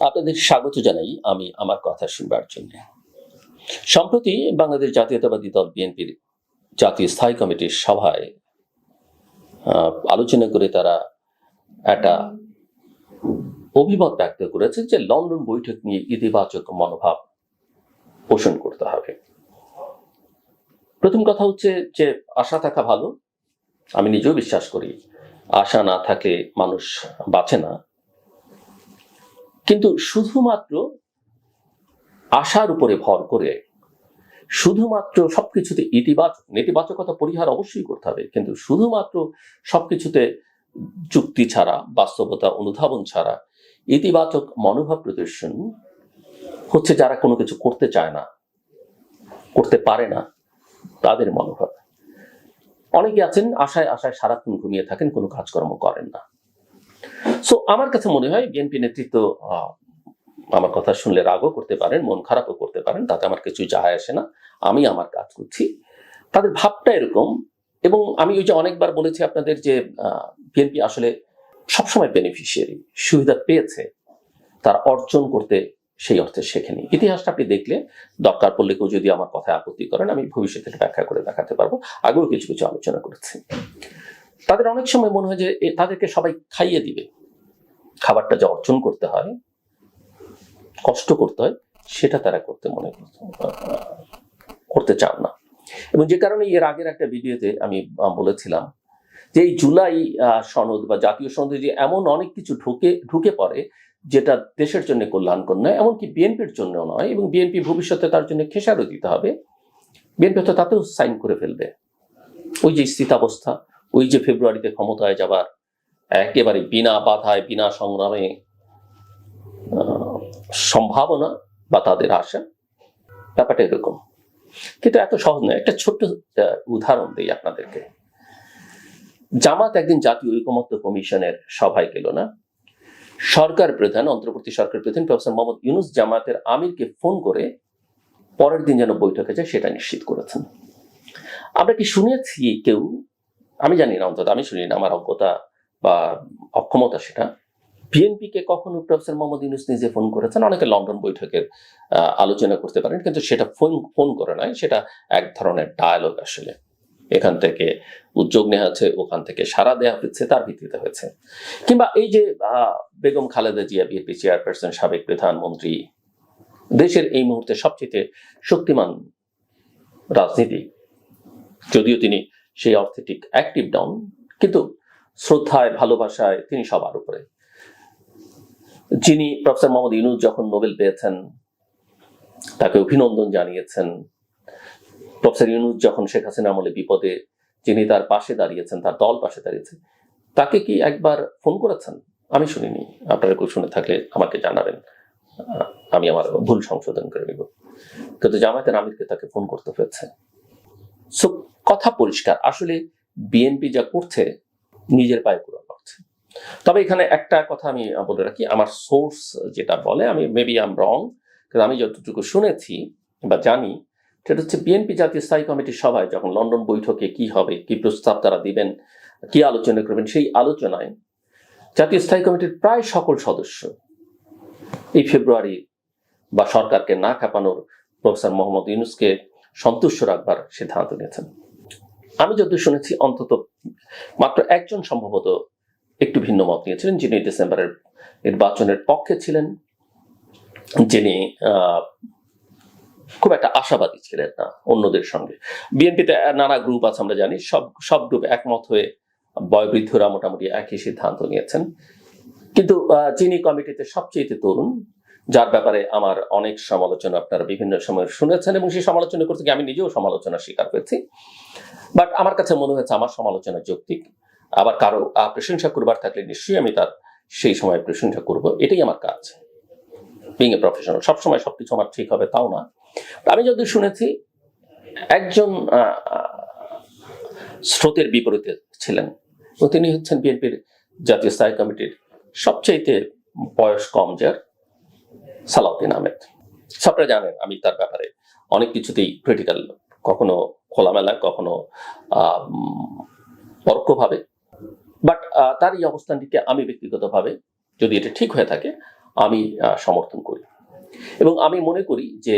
আপনাদের স্বাগত জানাই আমি আমার কথা শুনবার জন্য। সম্প্রতি বাংলাদেশ জাতীয়তাবাদী দল বিএনপির জাতীয় স্থায়ী কমিটির সভায় আলোচনা করে তারা একটা অভিমত ব্যক্ত করেছে যে লন্ডন বৈঠক নিয়ে ইতিবাচক মনোভাব পোষণ করতে হবে। প্রথম কথা হচ্ছে যে আশা থাকা ভালো। আমি নিজেও বিশ্বাস করি, আশা না থাকলে মানুষ বাঁচে না। কিন্তু শুধুমাত্র আশার উপরে ভর করে, শুধুমাত্র সবকিছুতে ইতিবাচক, নেতিবাচকতা পরিহার অবশ্যই করতে হবে, কিন্তু শুধুমাত্র সবকিছুতে যুক্তি ছাড়া, বাস্তবতা অনুধাবন ছাড়া, ইতিবাচক মনোভাব প্রদর্শন হচ্ছে যারা কোনো কিছু করতে চায় না, করতে পারে না, তাদের মনোভাব। অনেকে আছেন, আশায় আশায় সারাক্ষণ ঘুমিয়ে থাকেন, কোনো কাজকর্ম করেন না। সো আমার কাছে মনে হয় বিএনপি নেতৃত্ব আমার কথা শুনলে রাগও করতে পারেন, মন খারাপও করতে পারেন, তাতে আমার কিছু যায় আসে না। আমি আমার কাজ করছি। তাদের ভাবটা এরকম, এবং আমি ওই যে অনেকবার বলেছি আপনাদের যে বিএনপি আসলে সবসময় বেনিফিশিয়ারি সুবিধা পেয়েছে, তার অর্জন করতে সেই অর্থে শেখেনি ইতিহাসটা আপনি দেখলে, দরকার পড়লে কেউ যদি আমার কথায় আপত্তি করেন, আমি ভবিষ্যতে ব্যাখ্যা করে দেখাতে পারব। আগেও কিছু কিছু আলোচনা করেছি। তাদের অনেক সময় মনে হয় যে তাদেরকে সবাই খাইয়ে দিবে। খাবারটা যে অর্জন করতে হয়, কষ্ট করতে হয়, সেটা তারা করতে মনে করতে- চান না। এবং যে কারণে এর আগের একটা ভিডিওতে আমি বলেছিলাম যে এই জুলাই সনদ বা জাতীয় সনদে যে এমন অনেক কিছু ঢুকে ঢুকে পড়ে, যেটা দেশের জন্য কল্যাণকর নয়, এমনকি বিএনপির জন্য নয়, এবং বিএনপি ভবিষ্যতে তার জন্য খেসারও দিতে হবে, বিএনপি তো তাতেও সাইন করে ফেলবে। ওই যে স্থিতাবস্থা, ওই যে ফেব্রুয়ারিতে ক্ষমতায় যাবার একেবারে বিনা বাধায়, বিনা সংগ্রামে সম্ভাবনা বা তাদের আশা ব্যাপারটা এরকম। কিন্তু এত সহজ নয়। একটা ছোট্ট উদাহরণ দিই আপনাদেরকে। জামাত একদিন জাতীয় ঐকমত্য কমিশনের সভায় গেল না? সরকার প্রধান, অন্তর্বর্তী সরকার প্রধান প্রফেসর মোহাম্মদ ইউনুস জামাতের আমিরকে ফোন করে পরের দিন যেন বৈঠকে যায় সেটা নিশ্চিত করেছেন। আমরা কি শুনেছি কেউ? আমি জানি না, অন্তত আমি শুনি না আমার অজ্ঞতা বা অক্ষমতা সেটা। বিএনপিকে কখনো প্রফেসর মোহাম্মদ ইউনুস নিজে ফোন করেছেন? অনেকে লন্ডন বৈঠকের আলোচনা করতে পারেন, কিন্তু সেটা ফোন ফোন করে নয় সেটা এক ধরনের ডায়ালগ আসলে। এখান থেকে উদ্যোগ নেওয়া হচ্ছে, ওখান থেকে সারা দেওয়া হচ্ছে, তার ভিত্তিতে হয়েছে। কিংবা এই যে বেগম খালেদা জিয়া বিএনপি চেয়ারপারসন সাবেক প্রধানমন্ত্রী, দেশের এই মুহূর্তে সবচেয়ে শক্তিমান রাজনীতি। যদিও তিনি সেই অর্থে ঠিক অ্যাক্টিভ ডাউন কিন্তু শ্রদ্ধায়, ভালোবাসায় তিনি সবার উপরে। যিনি প্রফেসর মোহাম্মদ ইউনুস যখন নোবেল পেয়েছেন, তাকে অভিনন্দন জানিয়েছেন। প্রফেসর ইউনুস যখন শেখ হাসিনা আমলে বিপদে, যিনি তার পাশে দাঁড়িয়েছেন, তার দল পাশে দাঁড়িয়েছে, তাকে কি একবার ফোন করেছেন? আমি শুনিনি। আপনারা কেউ শুনে থাকলে আমাকে জানাবেন। আমি আমার ভুল সংশোধন করে নিব। কিন্তু জামায়াতের আমিরকে তাকে ফোন করতে হয়েছে। সো, কথা পরিষ্কার। আসলে বিএনপি যা করছে নিজের পায়ে কুড়া করছে তবে এখানে একটা কথা আমি বলে রাখি, আমার সোর্স যেটা বলে, আমি মেবি আম রং কিন্তু আমি যতটুকু শুনেছি বা জানি, সেটা হচ্ছে বিএনপি জাতীয় স্থায়ী কমিটির সভায় যখন লন্ডন বৈঠকে কি হবে, কি প্রস্তাব তারা দিবেন, কি আলোচনা করবেন, সেই আলোচনায় জাতীয় স্থায়ী কমিটির প্রায় সকল সদস্য এই ফেব্রুয়ারি বা সরকারকে না কাঁপানোর প্রফেসর মোহাম্মদ ইউনুসকে সন্তুষ্ট রাখবার সিদ্ধান্ত নিয়েছেন। আমি যত শুনেছি, অন্তত মাত্র একজন সম্ভবত একটু ভিন্ন মত নিয়েছিলেন, যিনি ডিসেম্বরের নির্বাচনের পক্ষে ছিলেন, যিনি খুব একটা আশাবাদী ছিলেন না অন্যদের সঙ্গে। বিএনপিতে নানা গ্রুপ আছে, আমরা জানি, সব সব গ্রুপ একমত হয়ে বয়োবৃদ্ধরা মোটামুটি একই সিদ্ধান্ত নিয়েছেন। কিন্তু যিনি কমিটিতে সবচেয়ে তরুণ যার ব্যাপারে আমার অনেক সমালোচনা আপনারা বিভিন্ন সময় শুনেছেন এবং সেই সমালোচনা করতে গিয়ে আমি নিজেও সমালোচনা স্বীকার করেছি বাট আমার কাছে মনে হয়েছে আমার সমালোচনা যৌক্তিক। আবার কারও প্রশংসা করবার থাকলে নিশ্চয়ই আমি তার সেই সময় প্রশংসা করব। এটাই আমার কাজ। বিং এ প্রফেশনাল সবসময় সবকিছু আমার ঠিক হবে তাও না। আমি যদি শুনেছি, একজন স্রোতের বিপরীতে ছিলেন। তিনি হচ্ছেন বিএনপির জাতীয় স্থায়ী কমিটির সবচাইতে বয়স কম যার। সালাউদ্দিন আহমেদ। সবটা জানেন আমি তার ব্যাপারে। অনেক কিছুতেই ক্রিটিক্যাল কখনো খোলামেলা, কখনো পরোক্ষভাবে। বাট তার এই অবস্থানটিকে আমি ব্যক্তিগতভাবে, যদি এটা ঠিক হয়ে থাকে, আমি সমর্থন করি। এবং আমি মনে করি যে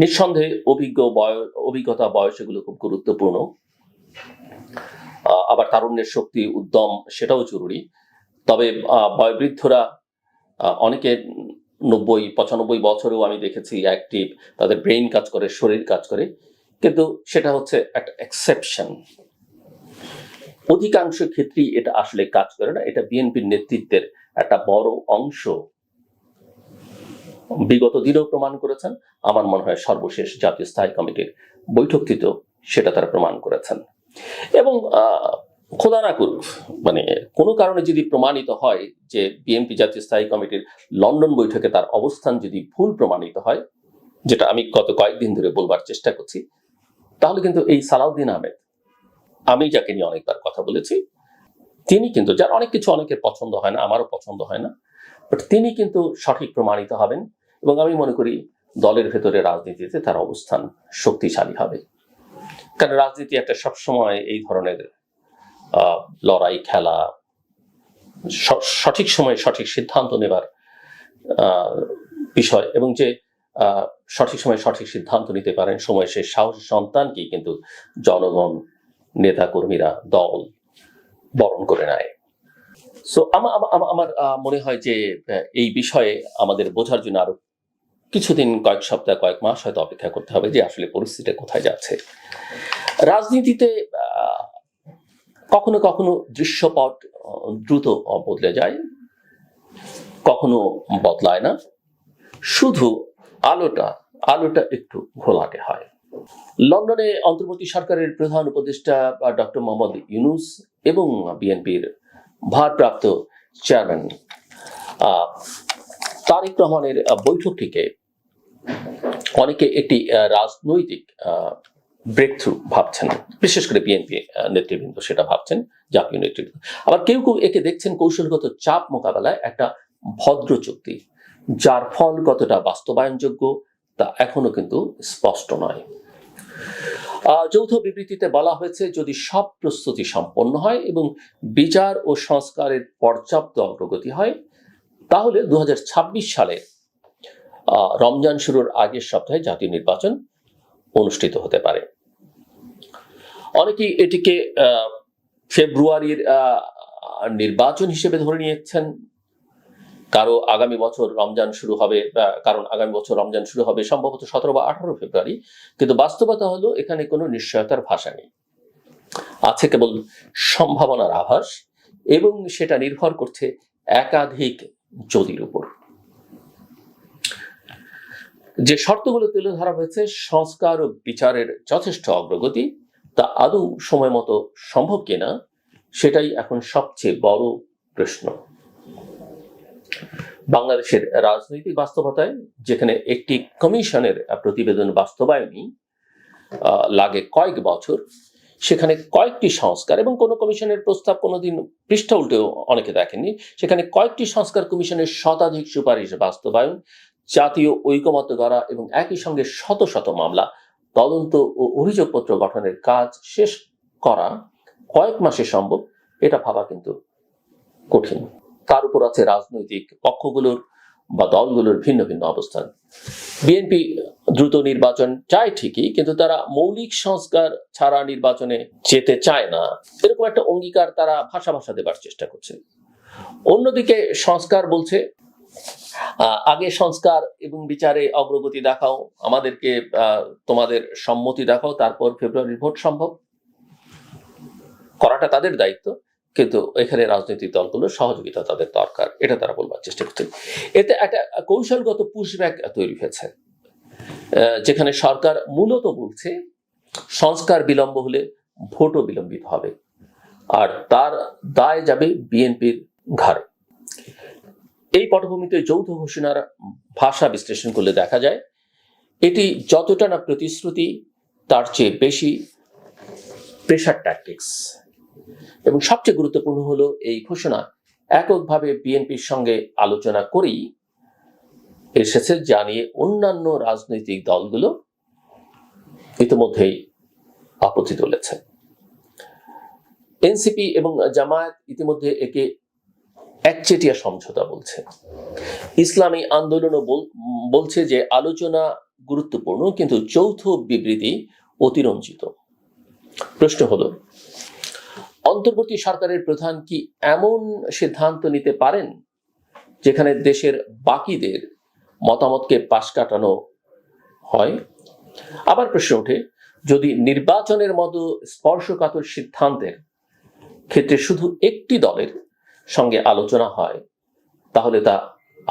নিঃসন্দেহে অভিজ্ঞ বয়, অভিজ্ঞতা বয়স এগুলো খুব গুরুত্বপূর্ণ। আবার তারুণ্যের শক্তি, উদ্যম, সেটাও জরুরি। তবে বয়োবৃদ্ধরা অনেকে নব্বই, পঁচানব্বই বছরেও আমি দেখেছি অ্যাক্টিভ তাদের ব্রেইন কাজ করে, শরীর কাজ করে। কিন্তু সেটা হচ্ছে একটা এক্সেপশন অধিকাংশ ক্ষেত্রেই এটা আসলে কাজ করে না। এটা বিএনপির নেতৃত্বের একটা বড় অংশ। বিগত দিনেও প্রমাণ করেছেন। আমার মনে হয় সর্বশেষ জাতীয় স্থায়ী কমিটির বৈঠকটিতেও সেটা তারা প্রমাণ করেছেন। এবং খোদা না করুক। মানে কোনো কারণে যদি প্রমাণিত হয় যে বিএনপি জাতীয় স্থায়ী কমিটির লন্ডন বৈঠকে তার অবস্থান যদি ভুল প্রমাণিত হয়, যেটা আমি গত কয়েকদিন ধরে বলবার চেষ্টা করছি, তাহলে কিন্তু এই সালাউদ্দিন আহমেদ, আমি যাকে নিয়ে অনেকবার কথা বলেছি, তিনি কিন্তু যার অনেক কিছু অনেকের পছন্দ হয় না, আমারও পছন্দ হয় না বাট তিনি কিন্তু সঠিক প্রমাণিত হবেন এবং আমি মনে করি দলের ভেতরে রাজনীতিতে তার অবস্থান শক্তিশালী হবে। কারণ রাজনীতি একটা সবসময় এই ধরনের লড়াই, খেলা, স- সঠিক সময়ে সঠিক সিদ্ধান্ত নেবার বিষয় এবং যে সঠিক সময়ে সঠিক সিদ্ধান্ত নিতে পারেন, সময় সেই সাহসী সন্তানকেই কিন্তু জনগণ নেতা কর্মীরা দল বরণ করে নেয়। সো আমার মনে হয় যে এই বিষয়ে আমাদের বোঝার জন্য আরও কিছুদিন, কয়েক সপ্তাহ, কয়েক মাস হয়তো অপেক্ষা করতে হবে যে আসলে পরিস্থিতি কোথায় যাচ্ছে। রাজনীতিতে কখনো কখনো দৃশ্যপট দ্রুত বদলে যায়, কখনো বদলায় না। শুধু আলোটা আলোটা একটু ঘোলাটে হয়। লন্ডনে অন্তর্বর্তী সরকারের প্রধান উপদেষ্টা ডক্টর মোহাম্মদ ইউনুস এবং বিএনপির ভারপ্রাপ্ত চেয়ারম্যান তারেক রহমানের বৈঠকটিকে অনেকে একটি রাজনৈতিক ব্রেক থ্রু ভাবছেন, বিশেষ করে বিএনপি নেতৃবৃন্দ সেটা ভাবছেন, জাতীয় নেতৃবৃন্দ। আবার কেউ কেউ একে দেখছেন কৌশলগত চাপ মোকাবেলায় একটা ভদ্র চুক্তি, যার ফল কতটা বাস্তবায়নযোগ্য তা এখনও কিন্তু স্পষ্ট নয়। যৌথ বিবৃতিতে বলা হয়েছে, যদি সব প্রস্তুতি সম্পন্ন হয় এবং বিচার ও সংস্কারের পর্যাপ্ত অগ্রগতি হয়, তাহলে দু হাজার ছাব্বিশ সালে রমজান শুরুর আগের সপ্তাহে জাতীয় নির্বাচন অনুষ্ঠিত হতে পারে। অনেকেই এটিকে ফেব্রুয়ারির নির্বাচন হিসেবে ধরে নিয়েছেন। কারও আগামী বছর রমজান শুরু হবে কারণ আগামী বছর রমজান শুরু হবে সম্ভবত সতেরো বা আঠারো ফেব্রুয়ারি। কিন্তু বাস্তবতা হলো, এখানে কোনো নিশ্চয়তার ভাষা নেই। আছে কেবল সম্ভাবনার আভাস, এবং সেটা নির্ভর করছে একাধিক যদির উপর। যে শর্তগুলো তুলে ধরা হয়েছে, সংস্কার ও বিচারের যথেষ্ট অগ্রগতি তা আদৌ সময় মতো সম্ভব কিনা, সেটাই এখন সবচেয়ে বড় প্রশ্ন। বাংলাদেশের রাজনৈতিক বাস্তবতায় যেখানে একটি কমিশনের প্রতিবেদন বাস্তবায়নই লাগে কয়েক বছর, সেখানে কয়েকটি সংস্কার এবং কোনো কমিশনের প্রস্তাব কোনোদিন পৃষ্ঠা উল্টেও অনেকে দেখেননি, সেখানে কয়েকটি সংস্কার কমিশনের শতাধিক সুপারিশ বাস্তবায়ন, জাতীয় ঐকমত্য করা এবং একই সঙ্গে শত শত মামলা তদন্ত ও অভিযোগপত্র গঠনের কাজ শেষ করা কয়েক মাসে সম্ভব, এটা ভাবা কিন্তু কঠিন। তার উপর আছে রাজনৈতিক পক্ষগুলোর বা দলগুলোর ভিন্ন ভিন্ন অবস্থান। বিএনপি দ্রুত নির্বাচন চায় ঠিকই, কিন্তু তারা মৌলিক সংস্কার ছাড়া নির্বাচনে যেতে চায় না। এরকম একটা অঙ্গীকার তারা ভাষা ভাষা দেবার চেষ্টা করছে। অন্যদিকে সংস্কার বলছে আগে সংস্কার এবং বিচারে অগ্রগতি দেখাও, আমাদেরকে তোমাদের সম্মতি দেখাও, তারপর ফেব্রুয়ারির ভোট সম্ভব। করাটা তাদের দায়িত্ব, কিন্তু এখানে রাজনৈতিক দলগুলোর সহযোগিতা তাদের দরকার, এটা তারা বলবার চেষ্টা করছেন এতে একটা কৌশলগত পুশব্যাক তৈরি হয়েছে যেখানে সরকার মূলত বলছে, সংস্কার বিলম্ব হলে ভোটও বিলম্বিত হবে, আর তার দায় যাবে বিএনপির ঘাড়ে। এই পটভূমিতে যৌথ ঘোষণার ভাষা বিশ্লেষণ করলে দেখা যায়, এটি যতটা না প্রতিশ্রুতি, তার চেয়ে বেশি প্রেশার ট্যাকটিক্স এবং সবচেয়ে গুরুত্বপূর্ণ হলো এই ঘোষণা, এককভাবে বিএনপির সঙ্গে আলোচনা করেই এসেছে জানিয়ে অন্যান্য রাজনৈতিক দলগুলো ইতিমধ্যেই আপত্তি তুলেছে। এনসিপি এবং জামায়াত ইতিমধ্যে একে একচেটিয়া সমঝোতা বলছে। ইসলামী আন্দোলনও বল- বলছে যে আলোচনা গুরুত্বপূর্ণ, কিন্তু যৌথ বিবৃতি অতিরঞ্জিত। প্রশ্ন হলো, অন্তর্বর্তী সরকারের প্রধান কি এমন সিদ্ধান্ত নিতে পারেন যেখানে দেশের বাকিদের মতামতকে পাশ কাটানো হয়? আবার প্রশ্ন ওঠে, যদি নির্বাচনের মতো স্পর্শকাতর সিদ্ধান্তের ক্ষেত্রে শুধু একটি দলের সঙ্গে আলোচনা হয়, তাহলে তা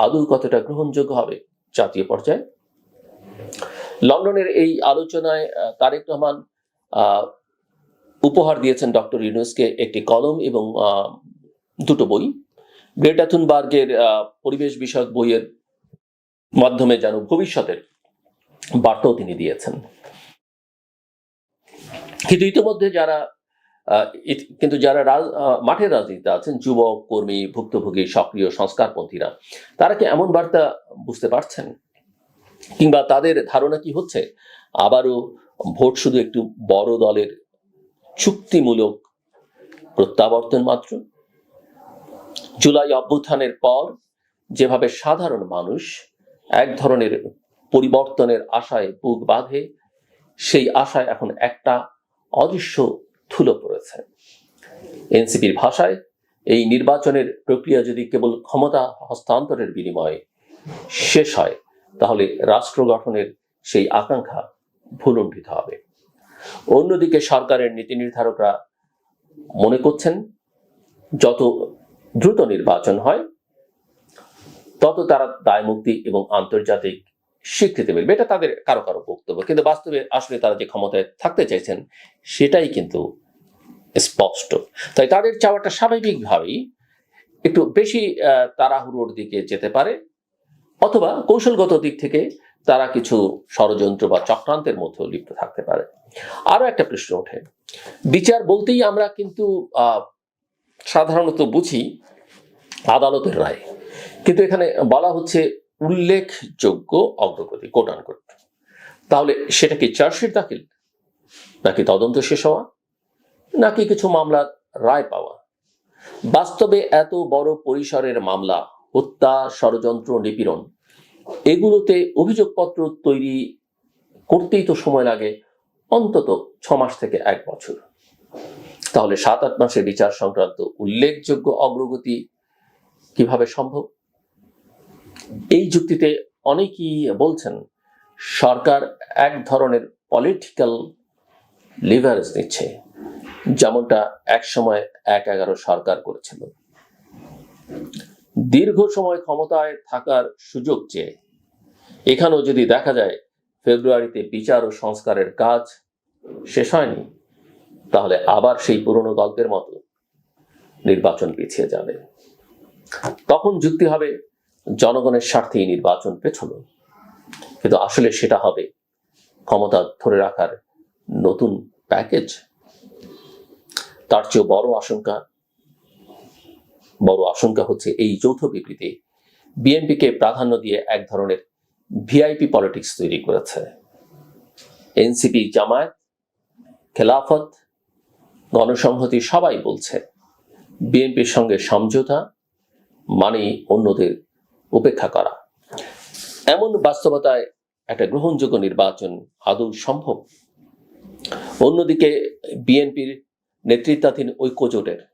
আদৌ কতটা গ্রহণযোগ্য হবে? জাতীয় পর্যায়ে। লন্ডনের এই আলোচনায় তারেক রহমান উপহার দিয়েছেন ডক্টর ইউনুসকে একটি কলম এবং দুটো বই। গ্রেটা থুনবার্গের পরিবেশ বিষয়ক বইয়ের মাধ্যমে যেন ভবিষ্যতের বার্তাও তিনি দিয়েছেন। কিন্তু ইতিমধ্যে যারা কিন্তু যারা রাজ- মাঠের রাজনীতিতে আছেন, যুবক, কর্মী, ভুক্তভোগী, সক্রিয় সংস্কারপন্থীরা, তারা কি এমন বার্তা বুঝতে পারছেন? কিংবা তাদের ধারণা কি হচ্ছে? আবারও ভোট শুধু একটু বড় দলের চুক্তিমূলক প্রত্যাবর্তন মাত্র? জুলাই অভ্যুত্থানের পর যেভাবে সাধারণ মানুষ এক ধরনের পরিবর্তনের আশায় বুক বাঁধে, সেই আশায় এখন একটা অদৃশ্য ধুলো পড়েছে। এনসিপির ভাষায় এই নির্বাচনের প্রক্রিয়া যদি কেবল ক্ষমতা হস্তান্তরের বিনিময়ে শেষ হয়, তাহলে রাষ্ট্র গঠনের সেই আকাঙ্ক্ষা ভুলুণ্ঠিত হবে। অন্যদিকে সরকারের নীতি নির্ধারকরা মনে করছেন, যত দ্রুত নির্বাচন হয়, তত তারা দায়মুক্তি এবং আন্তর্জাতিক স্বীকৃতি মিলবে এটা তাদের কারও কারও বক্তব্য। কিন্তু বাস্তবে আসলে তারা যে ক্ষমতায় থাকতে চাইছেন, সেটাই কিন্তু স্পষ্ট। তাই তাদের চাওয়াটা স্বাভাবিকভাবেই একটু বেশি তাড়াহুড়োর দিকে যেতে পারে, অথবা কৌশলগত দিক থেকে তারা কিছু ষড়যন্ত্র বা চক্রান্তের মধ্যেও লিপ্ত থাকতে পারে। আরও একটা প্রশ্ন ওঠে, বিচার বলতেই আমরা কিন্তু সাধারণত বুঝি আদালতের রায়, কিন্তু এখানে বলা হচ্ছে উল্লেখযোগ্য অগ্রগতি কোট তাহলে সেটা কি চার্জশিট দাখিল, নাকি তদন্ত শেষ হওয়া? নাকি কিছু মামলার রায় পাওয়া? বাস্তবে এত বড় পরিসরের মামলা, হত্যা, ষড়যন্ত্র, নিপীড়ন, এগুলোতে অভিযোগপত্র তৈরি করতেই তো সময় লাগে, অন্তত ছ মাস থেকে এক বছর। তাহলে সাত আট মাসের বিচার সংক্রান্ত উল্লেখযোগ্য অগ্রগতি কীভাবে সম্ভব? এই যুক্তিতে অনেকেই বলছেন, সরকার এক ধরনের পলিটিক্যাল লিভারেজ নিচ্ছে। যেমনটা এক সময় এক এগারো সরকার করেছিল। দীর্ঘ সময় ক্ষমতায় থাকার সুযোগ চেয়ে এখানেও যদি দেখা যায় ফেব্রুয়ারিতে বিচার ও সংস্কারের কাজ শেষ হয়নি, তাহলে আবার সেই পুরনো গল্পের মতো নির্বাচন পিছিয়ে যাবে। তখন যুক্তি হবে জনগণের স্বার্থেই নির্বাচন পেছলো কিন্তু আসলে সেটা হবে ক্ষমতা ধরে রাখার নতুন প্যাকেজ তার চেয়েও বড় আশঙ্কা। বড় আশঙ্কা হচ্ছে এই যৌথ বিবৃতি বিএনপিকে প্রাধান্য দিয়ে এক ধরনের ভিআইপি পলিটিক্স তৈরি করেছে। এনসিপি জামায়াত, খেলাফত, গণসংহতি সবাই বলছে বিএনপির সঙ্গে সমঝোতা মানে অন্যদের উপেক্ষা করা। এমন বাস্তবতায় একটা গ্রহণযোগ্য নির্বাচন আদৌ সম্ভব? অন্যদিকে বিএনপির নেতৃত্বাধীন ঐক্যজোটের।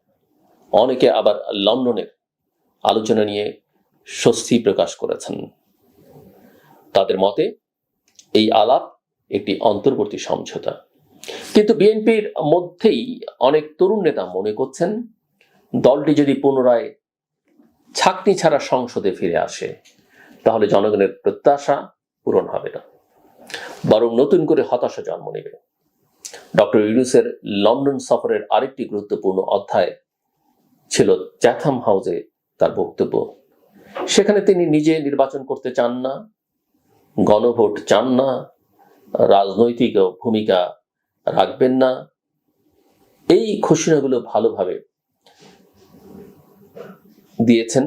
অনেকে আবার লন্ডনের আলোচনা নিয়ে স্বস্তি প্রকাশ করেছেন। তাদের মতে, এই আলাপ একটি অন্তর্বর্তী সমঝোতা। কিন্তু বিএনপির মধ্যেই অনেক তরুণ নেতা মনে করছেন, দলটি যদি পুনরায় ছাকনি ছাড়া সংসদে ফিরে আসে, তাহলে জনগণের প্রত্যাশা পূরণ হবে না। বরং নতুন করে হতাশা জন্ম নেবে। ডক্টর ইউনুসের লন্ডন সফরের আরেকটি গুরুত্বপূর্ণ অধ্যায় ছিল চ্যাথাম হাউসে তার বক্তব্য। সেখানে তিনি নিজে নির্বাচন করতে চান না, গণভোট চান না, রাজনৈতিক ভূমিকা রাখবেন না। এই ঘোষণাগুলো ভালোভাবে দিয়েছেন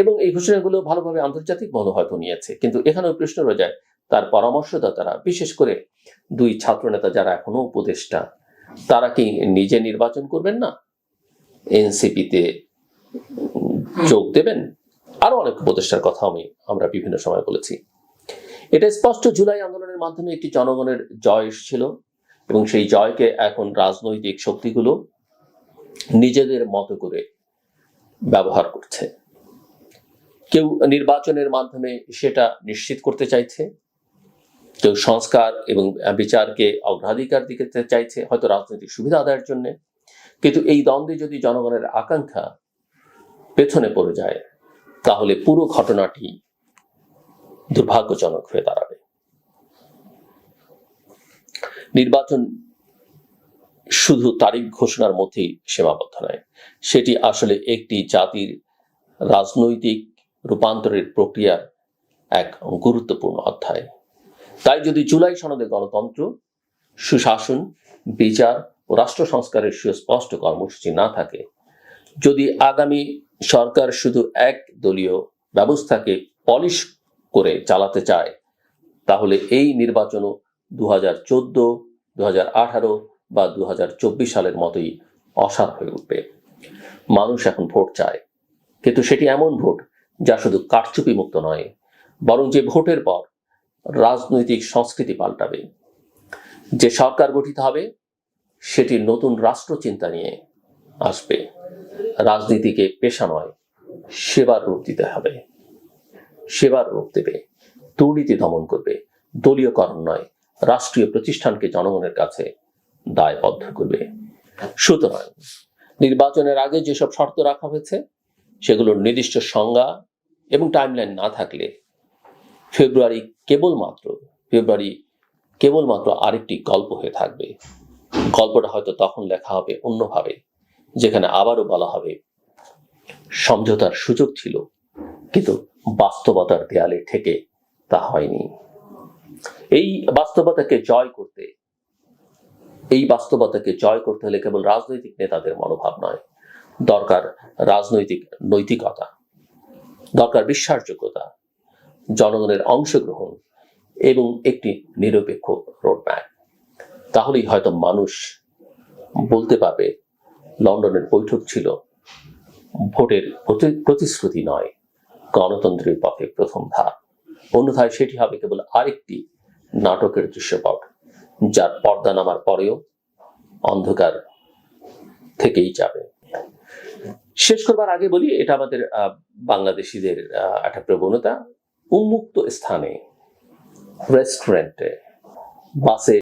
এবং এই ঘোষণাগুলো ভালোভাবে আন্তর্জাতিক মহল হয়তো নিয়েছে। কিন্তু এখানেও প্রশ্ন রয়ে যায় তার পরামর্শদাতারা, বিশেষ করে দুই ছাত্রনেতা যারা এখনও উপদেষ্টা, তারা কি নিজে নির্বাচন করবেন না? এনসিপিতে যোগ দেবেন? আরও অনেক উপদেষ্টার কথা আমি, আমরা বিভিন্ন সময় বলেছি। এটা স্পষ্ট জুলাই আন্দোলনের মাধ্যমে একটি জনগণের জয় এসেছিল এবং সেই জয়কে এখন রাজনৈতিক শক্তিগুলো নিজেদের মতো করে ব্যবহার করছে। কেউ নির্বাচনের মাধ্যমে সেটা নিশ্চিত করতে চাইছে কেউ সংস্কার এবং বিচারকে অগ্রাধিকার দিকে চাইছে, হয়তো রাজনৈতিক সুবিধা আদায়ের জন্য। কিন্তু এই দ্বন্দ্বে যদি জনগণের আকাঙ্ক্ষা পেছনে পড়ে যায়, তাহলে পুরো ঘটনাটি দুর্ভাগ্যজনক হয়ে দাঁড়াবে। নির্বাচন শুধু তারিখ ঘোষণার মধ্যেই সীমাবদ্ধ নয়। সেটি আসলে একটি জাতির রাজনৈতিক রূপান্তরের প্রক্রিয়ার এক গুরুত্বপূর্ণ অধ্যায়। তাই যদি জুলাই সনদে গণতন্ত্র, সুশাসন, বিচার ও রাষ্ট্র সংস্কারের সুস্পষ্ট কর্মসূচি না থাকে, যদি আগামী সরকার শুধু এক দলীয় ব্যবস্থাকে পলিশ করে চালাতে চায়, তাহলে এই নির্বাচনও দু হাজার চোদ্দ আঠারো বা দু চব্বিশ সালের মতোই অসার হয়ে উঠবে। মানুষ এখন ভোট চায়, কিন্তু সেটি এমন ভোট যা শুধু কারচুপি মুক্ত নয়, বরং যে ভোটের পর রাজনৈতিক সংস্কৃতি পাল্টাবে। যে সরকার গঠিত হবে, সেটি নতুন রাষ্ট্র চিন্তা নিয়ে আসবে। রাজনীতিকে পেশা নয়, সেবার রূপ দিতে হবে। সেবার রূপ দেবে, দুর্নীতি দমন করবে, দলীয়করণ নয়, রাষ্ট্রীয় প্রতিষ্ঠানকে জনগণের কাছে দায়বদ্ধ করবে। সুতরাং নির্বাচনের আগে যেসব শর্ত রাখা হয়েছে, সেগুলোর নির্দিষ্ট সংজ্ঞা এবং টাইমলাইন না থাকলে ফেব্রুয়ারি কেবলমাত্র ফেব্রুয়ারি কেবলমাত্র আরেকটি গল্প হয়ে থাকবে। গল্পটা হয়তো তখন লেখা হবে অন্যভাবে, যেখানে আবারও বলা হবে, সমঝোতার সুযোগ ছিল, কিন্তু বাস্তবতার দেয়ালে থেকে তা হয়নি। এই বাস্তবতাকে জয় করতে, এই বাস্তবতাকে জয় করতে হলে কেবল রাজনৈতিক নেতাদের মনোভাব নয়, দরকার রাজনৈতিক নৈতিকতা, দরকার বিশ্বাসযোগ্যতা জনগণের অংশগ্রহণ এবং একটি নিরপেক্ষ রোডম্যাপ তাহলেই হয়তো মানুষ বলতে পারবে, লন্ডনের বৈঠক ছিল ভোটের প্রতি- প্রতিশ্রুতি নয়, গণতন্ত্রের পথে প্রথম ধাপ। অন্যথায় সেটি হবে কেবল আরেকটি নাটকের দৃশ্যপট, যার পর্দা নামার পরেও অন্ধকার থেকেই যাবে। শেষ করবার আগে বলি, এটা আমাদের বাংলাদেশিদের একটা প্রবণতা উন্মুক্ত স্থানে রেস্টুরেন্টে বাসে